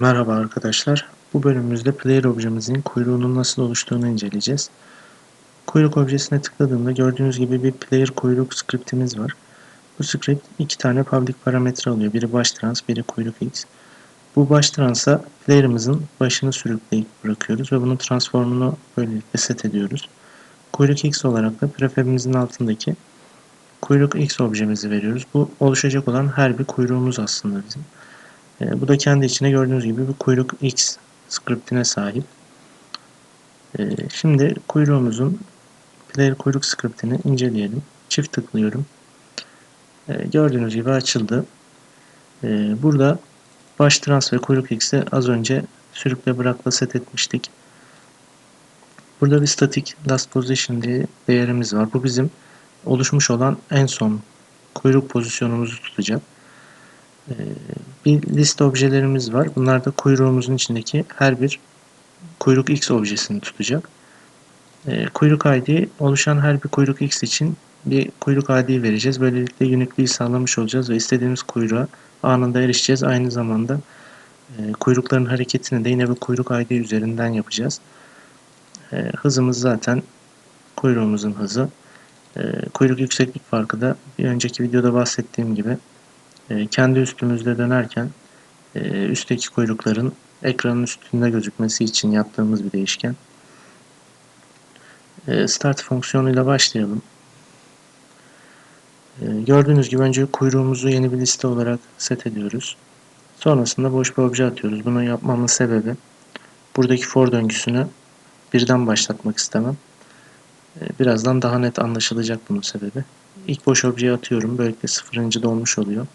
Merhaba arkadaşlar. Bu bölümümüzde player objemizin kuyruğunun nasıl oluştuğunu inceleyeceğiz. Kuyruk objesine tıkladığımda gördüğünüz gibi bir player kuyruk scriptimiz var. Bu script iki tane public parametre alıyor. Biri baş trans, biri kuyruk x. Bu baş transa player'ımızın başını sürükleyip bırakıyoruz ve bunun transformunu böylelikle set ediyoruz. Kuyruk x olarak da prefabimizin altındaki kuyruk x objemizi veriyoruz. Bu oluşacak olan her bir kuyruğumuz aslında bizim. E, bu da kendi içine gördüğünüz gibi bir kuyruk X scriptine sahip. E, şimdi kuyruğumuzun player kuyruk scriptini inceleyelim. Çift tıklıyorum. E, gördüğünüz gibi açıldı. Burada baş trans ve kuyruk X'i az önce sürükle bırakla set etmiştik. Burada bir static last position diye değerimiz var. Bu bizim oluşmuş olan en son kuyruk pozisyonumuzu tutacak. Ee, bir liste objelerimiz var. Bunlar da kuyruğumuzun içindeki her bir kuyruk x objesini tutacak. Ee, kuyruk ID oluşan her bir kuyruk x için bir kuyruk ID vereceğiz. Böylelikle unique'liği sağlamış olacağız ve istediğimiz kuyruğa anında erişeceğiz. Aynı zamanda e, kuyrukların hareketini de yine bir kuyruk ID üzerinden yapacağız. E, hızımız zaten kuyruğumuzun hızı. E, kuyruk yükseklik farkı da bir önceki videoda bahsettiğim gibi ee, kendi üstümüzde dönerken e, üstteki kuyrukların ekranın üstünde gözükmesi için yaptığımız bir değişken. Ee, start fonksiyonuyla başlayalım. Ee, gördüğünüz gibi önce kuyruğumuzu yeni bir liste olarak set ediyoruz. Sonrasında boş bir obje atıyoruz. Bunu yapmamın sebebi buradaki for döngüsünü birden başlatmak istemem. Birazdan daha net anlaşılacak bunun sebebi. İlk boş objeyi atıyorum. Böylelikle sıfırıncı dolmuş oluyor.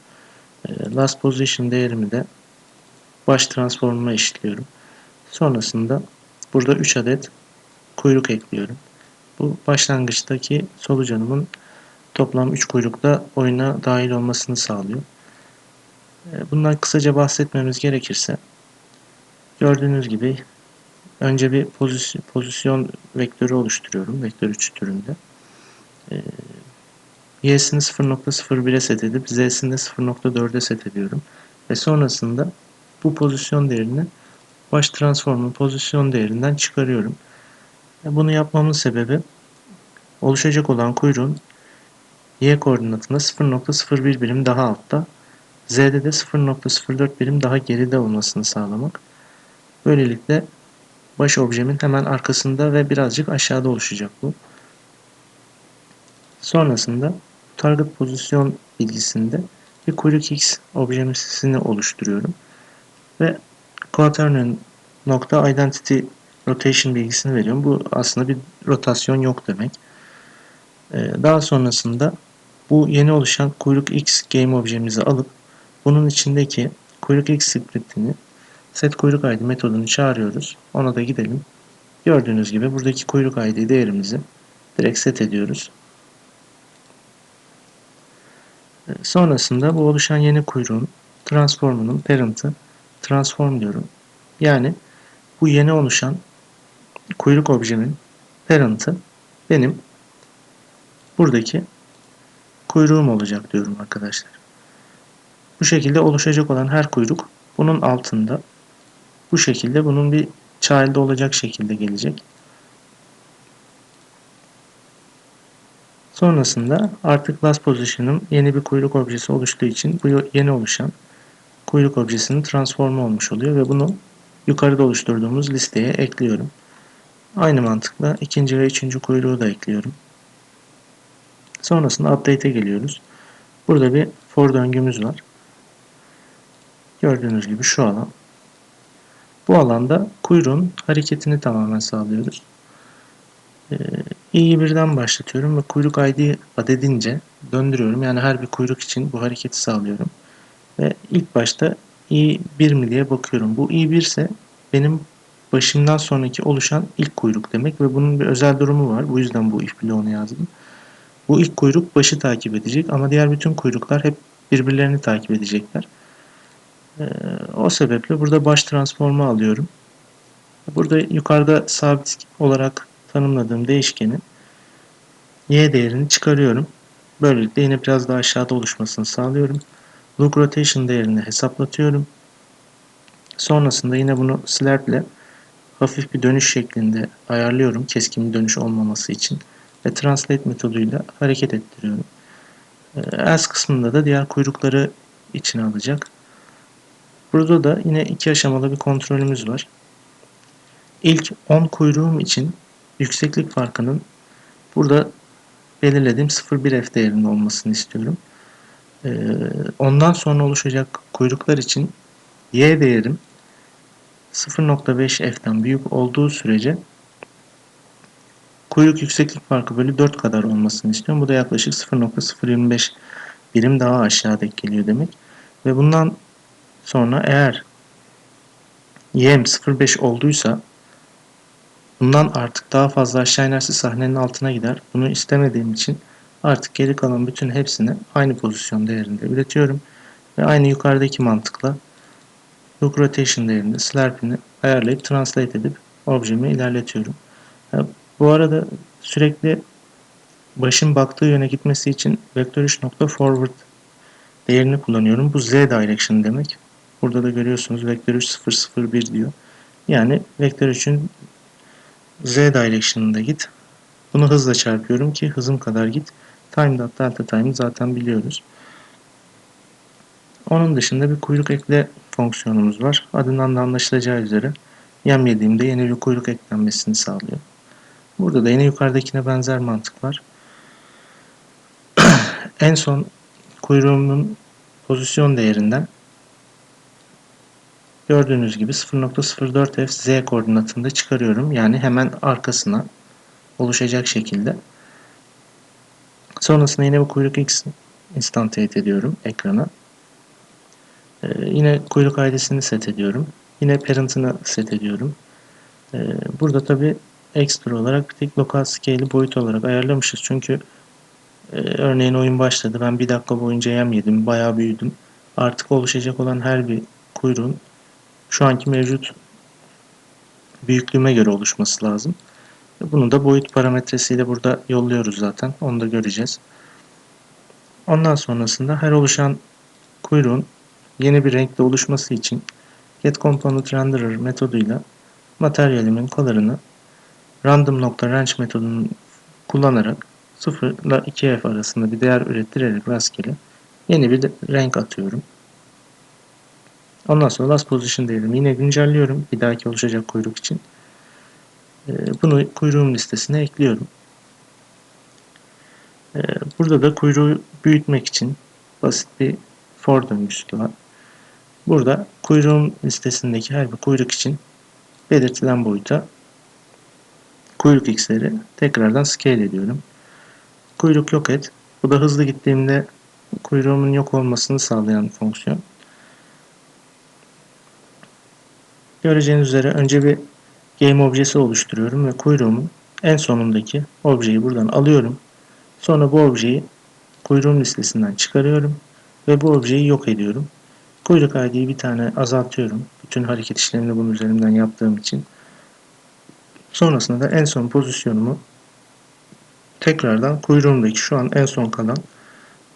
Ee, last position değerimi de baş transformuma eşitliyorum. Sonrasında burada 3 adet kuyruk ekliyorum. Bu başlangıçtaki solucanımın toplam 3 kuyrukla oyuna dahil olmasını sağlıyor. Ee, bundan kısaca bahsetmemiz gerekirse gördüğünüz gibi önce bir pozisyon, pozisyon vektörü oluşturuyorum. Vektör 3 türünde. Y'sini 0.01'e set edip z'sini de 0.4'e set ediyorum. Ve sonrasında bu pozisyon değerini baş transformun pozisyon değerinden çıkarıyorum. Bunu yapmamın sebebi oluşacak olan kuyruğun y koordinatında 0.01 birim daha altta, z'de de 0.04 birim daha geride olmasını sağlamak. Böylelikle baş objemin hemen arkasında ve birazcık aşağıda oluşacak bu. Sonrasında target pozisyon bilgisinde bir kuyruk x objemsini oluşturuyorum. Ve quaternion nokta identity rotation bilgisini veriyorum. Bu aslında bir rotasyon yok demek. Ee, daha sonrasında bu yeni oluşan kuyruk x game objemizi alıp bunun içindeki kuyruk x scriptini set kuyruk id metodunu çağırıyoruz. Ona da gidelim. Gördüğünüz gibi buradaki kuyruk id değerimizi direkt set ediyoruz. Sonrasında bu oluşan yeni kuyruğun transformunun parent'ı transform diyorum. Yani bu yeni oluşan kuyruk objemin parent'ı benim buradaki kuyruğum olacak diyorum arkadaşlar. Bu şekilde oluşacak olan her kuyruk bunun altında bu şekilde bunun bir child olacak şekilde gelecek. Sonrasında artık last position'ım yeni bir kuyruk objesi oluştuğu için bu yeni oluşan kuyruk objesinin transformu olmuş oluyor ve bunu yukarıda oluşturduğumuz listeye ekliyorum. Aynı mantıkla ikinci ve üçüncü kuyruğu da ekliyorum. Sonrasında update'e geliyoruz. Burada bir for döngümüz var. Gördüğünüz gibi şu alan. Bu alanda kuyruğun hareketini tamamen sağlıyoruz. İ'yi birden başlatıyorum ve kuyruk id adedince döndürüyorum. Yani her bir kuyruk için bu hareketi sağlıyorum. Ve ilk başta i 1 mi diye bakıyorum. Bu i 1 ise benim başımdan sonraki oluşan ilk kuyruk demek ve bunun bir özel durumu var. Bu yüzden bu if bloğunu yazdım. Bu ilk kuyruk başı takip edecek ama diğer bütün kuyruklar hep birbirlerini takip edecekler. Ee, o sebeple burada baş transformu alıyorum. Burada yukarıda sabit olarak tanımladığım değişkenin y değerini çıkarıyorum. Böylelikle yine biraz daha aşağıda oluşmasını sağlıyorum. Look rotation değerini hesaplatıyorum. Sonrasında yine bunu slurp ile hafif bir dönüş şeklinde ayarlıyorum keskin bir dönüş olmaması için ve translate metoduyla hareket ettiriyorum. Ee, else kısmında da diğer kuyrukları içine alacak. Burada da yine iki aşamalı bir kontrolümüz var. İlk 10 kuyruğum için yükseklik farkının burada belirlediğim 0,1 f değerinde olmasını istiyorum. Ee, ondan sonra oluşacak kuyruklar için y değerim 0.5 f'ten büyük olduğu sürece kuyruk yükseklik farkı bölü 4 kadar olmasını istiyorum. Bu da yaklaşık 0.025 birim daha aşağı denk geliyor demek. Ve bundan sonra eğer y'm 0.5 olduysa bundan artık daha fazla aşağı inerse sahnenin altına gider. Bunu istemediğim için artık geri kalan bütün hepsini aynı pozisyon değerinde üretiyorum. Ve aynı yukarıdaki mantıkla Look Rotation değerinde slurp'ini ayarlayıp translate edip objemi ilerletiyorum. Bu arada sürekli başın baktığı yöne gitmesi için vektör3.forward değerini kullanıyorum. Bu z direction demek. Burada da görüyorsunuz vektör 3 001 diyor. Yani vektör 3'ün z direction'ında git. Bunu hızla çarpıyorum ki hızım kadar git. Time dot delta time'ı zaten biliyoruz. Onun dışında bir kuyruk ekle fonksiyonumuz var. Adından da anlaşılacağı üzere yem yediğimde yeni bir kuyruk eklenmesini sağlıyor. Burada da yine yukarıdakine benzer mantık var. en son kuyruğumun pozisyon değerinden gördüğünüz gibi 0.04 f z koordinatında çıkarıyorum. Yani hemen arkasına oluşacak şekilde. Sonrasında yine bu kuyruk x instantiate ediyorum ekrana. Ee, yine kuyruk aidesini set ediyorum. Yine parent'ını set ediyorum. Ee, burada tabi ekstra olarak bir tek lokal scale'i boyut olarak ayarlamışız. Çünkü e, örneğin oyun başladı. Ben bir dakika boyunca yem yedim. Bayağı büyüdüm. Artık oluşacak olan her bir kuyruğun şu anki mevcut büyüklüğüme göre oluşması lazım. Bunu da boyut parametresiyle burada yolluyoruz zaten. Onu da göreceğiz. Ondan sonrasında her oluşan kuyruğun yeni bir renkte oluşması için getComponentRenderer metoduyla materyalimin color'ını random.range metodunu kullanarak 0 ile 2f arasında bir değer ürettirerek rastgele yeni bir renk atıyorum. Ondan sonra last position değerimi yine güncelliyorum bir dahaki oluşacak kuyruk için. Ee, bunu kuyruğum listesine ekliyorum. Ee, burada da kuyruğu büyütmek için basit bir for döngüsü var. Burada kuyruğun listesindeki her bir kuyruk için belirtilen boyuta kuyruk x'leri tekrardan scale ediyorum. Kuyruk yok et. Bu da hızlı gittiğimde kuyruğumun yok olmasını sağlayan fonksiyon. Göreceğiniz üzere önce bir game objesi oluşturuyorum ve kuyruğumun en sonundaki objeyi buradan alıyorum. Sonra bu objeyi kuyruğun listesinden çıkarıyorum ve bu objeyi yok ediyorum. Kuyruk ID'yi bir tane azaltıyorum. Bütün hareket işlemini bunun üzerinden yaptığım için. Sonrasında da en son pozisyonumu tekrardan kuyruğumdaki şu an en son kalan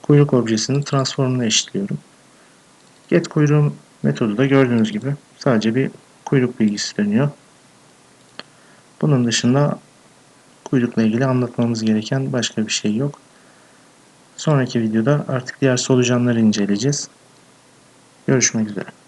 kuyruk objesinin transformuna eşitliyorum. Get kuyruğum metodu da gördüğünüz gibi sadece bir kuyruk bilgisi dönüyor. Bunun dışında kuyrukla ilgili anlatmamız gereken başka bir şey yok. Sonraki videoda artık diğer solucanları inceleyeceğiz. Görüşmek üzere.